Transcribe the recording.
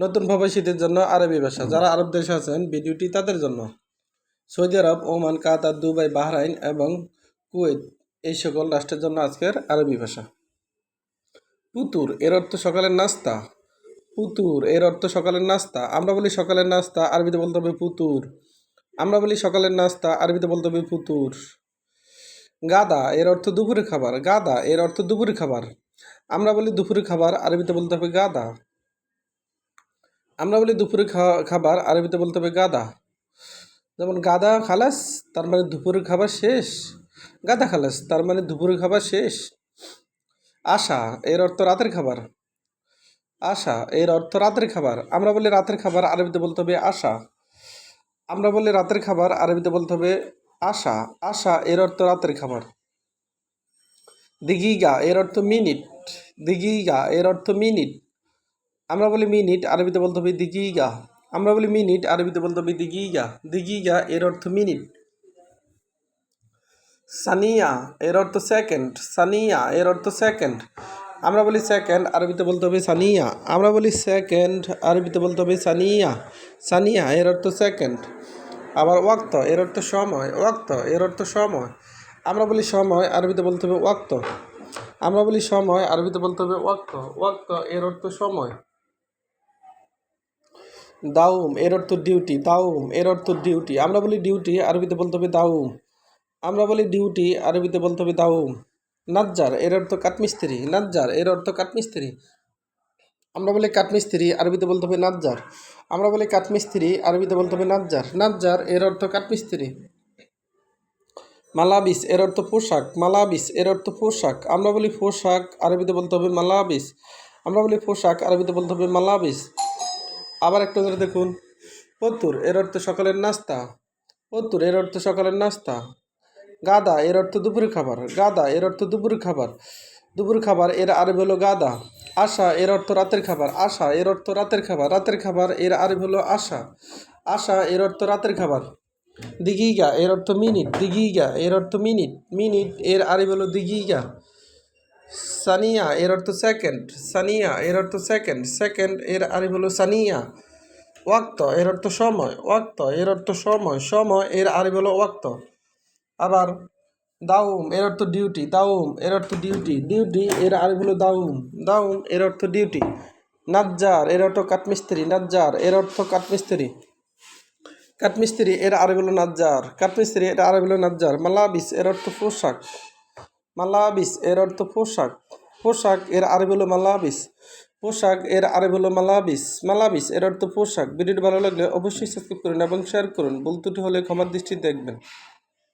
নতুন প্রবাসীদের জন্য আরবি ভাষা। যারা আরব দেশে আছেন, ভিডিওটি তাদের জন্য। Saudi Arab, Oman, Qatar, Dubai, Bahrain এবং কুয়েত, এই সকল রাষ্ট্রের জন্য আজকের আরবি ভাষা। পুতুর, এর অর্থ সকালের নাস্তা। পুতুর, এর অর্থ সকালের নাস্তা। আমরা বলি সকালের নাস্তা, আরবিতে বলতে হবে পুতুর। আমরা বলি সকালের নাস্তা, আরবিতে বলতে হবে পুতুর। গাদা, এর অর্থ দুপুরের খাবার। গাদা, এর অর্থ দুপুরের খাবার। আমরা বলি দুপুরের খাবার, আরবিতে বলতে হবে গাদা। আমরা বলি দুপুরের খা- খাবার, আরবিতে বলতে হবে গাদা। যেমন গাদা খালাস, তার মানে দুপুরের খাবার শেষ। গাদা খালাস, তার মানে দুপুরের খাবার শেষ। আশা, এর অর্থ রাতের খাবার। আশা, এর অর্থ রাতের খাবার। আমরা বলি রাতের খাবার, আরবিতে বলতে হবে আশা। আমরা বলি রাতের খাবার, আরবিতে বলতে হবে আশা। আশা, এর অর্থ রাতের খাবার। দিগিগা, এর অর্থ মিনিট। দিগিগা, এর অর্থ মিনিট। আমরা বলি মিনিট, আরবিতে বলতে হবে দিগিগা। আমরা বলি মিনিট, আরবিতে বলতে হবে দিগিগা। দিগিগা এর অর্থ মিনিট। সানিয়া এর অর্থ সেকেন্ড। সানিয়া এর অর্থ সেকেন্ড। আমরা বলি সেকেন্ড, আরবিতে বলতে হবে সানিয়া। আমরা বলি সেকেন্ড, আরবিতে বলতে হবে সানিয়া। সানিয়া এর অর্থ সেকেন্ড। আবার ওয়াক্ত এর অর্থ সময়। ওয়াক্ত এর অর্থ সময়। আমরা বলি সময়, আরবিতে বলতে হবে ওয়াক্ত। আমরা বলি সময়, আরবিতে বলতে হবে ওয়াক্ত। ওয়াক্ত এর অর্থ সময়। দাউম এর অর্থ ডিউটি দাউম এর অর্থ ডিউটি আমরা বলি ডিউটি আরবিতে বলতে হবে দাউম। আমরা বলি ডিউটি আরবিতে বলতে হবে দাউম। নাজ্জার এর অর্থ কাঠমিস্ত্রি। নাজ্জার এর অর্থ কাঠমিস্ত্রি। আমরা বলি কাঠমিস্ত্রি, আরবিতে বলতে হবে নাজ্জার। আমরা বলি কাঠমিস্ত্রি, আরবিতে বলতে হবে নাজ্জার। নাজ্জার এর অর্থ কাঠমিস্ত্রি। মালাবিস এর অর্থ পোশাক। মালাবিস এর অর্থ পোশাক। আমরা বলি পোশাক, আরবিতে বলতে হবে মালাবিস। আমরা বলি পোশাক, আরবিতে বলতে হবে মালাবিস। আবার একটা ধরে দেখুন। পত্তুর এর অর্থ সকালের নাস্তা। পত্তুর এর অর্থ সকালের নাস্তা। গাদা, এর অর্থ দুপুরের খাবার। গাদা, এর অর্থ দুপুরের খাবার। দুপুর খাবার, এর আরবি হলো গাদা। আশা, এর অর্থ রাতের খাবার। আশা, এর অর্থ রাতের খাবার। রাতের খাবার, এর আরবি হলো আশা। আশা, এর অর্থ রাতের খাবার। দিগিগা, এর অর্থ মিনিট। দিগিগা, এর অর্থ মিনিট। মিনিট, এর আরবি হলো দিগিগা। সানিয়া এর অর্থ সেকেন্ড সানিয়া এর অর্থ সেকেন্ড সেকেন্ড এর আরবি হলো সানিয়া ওয়াক্ত এর অর্থ সময় ওয়াক্ত এর অর্থ সময় সময় এর আরবি হলো ওয়াক্ত আবার দাউম এর অর্থ ডিউটি দাউম এর অর্থ ডিউটি ডিউটি এর আরবি হলো দাউম দাউম এর অর্থ ডিউটি নাজ্জার এর অর্থ কাঠমিস্ত্রি নাজ্জার এর অর্থ কাঠমিস্ত্রি কাঠমিস্ত্রি এর আরবি হলো নাজ্জার কাঠমিস্ত্রি এর আরবি হলো নাজ্জার মালাবিস এর অর্থ পোশাক মালাবিস, এর অর্থ পোশাক। পোশাক, এর আরবি হলো মালাবিস। পোশাক, এর আরবি হলো মালাবিস। মালাবিস, এর অর্থ পোশাক। ভিডিওটি ভালো লাগলে অবশ্যই সাবস্ক্রাইব করুন এবং শেয়ার করুন। বলতুটি হলে ক্ষমার দৃষ্টি দেখবেন।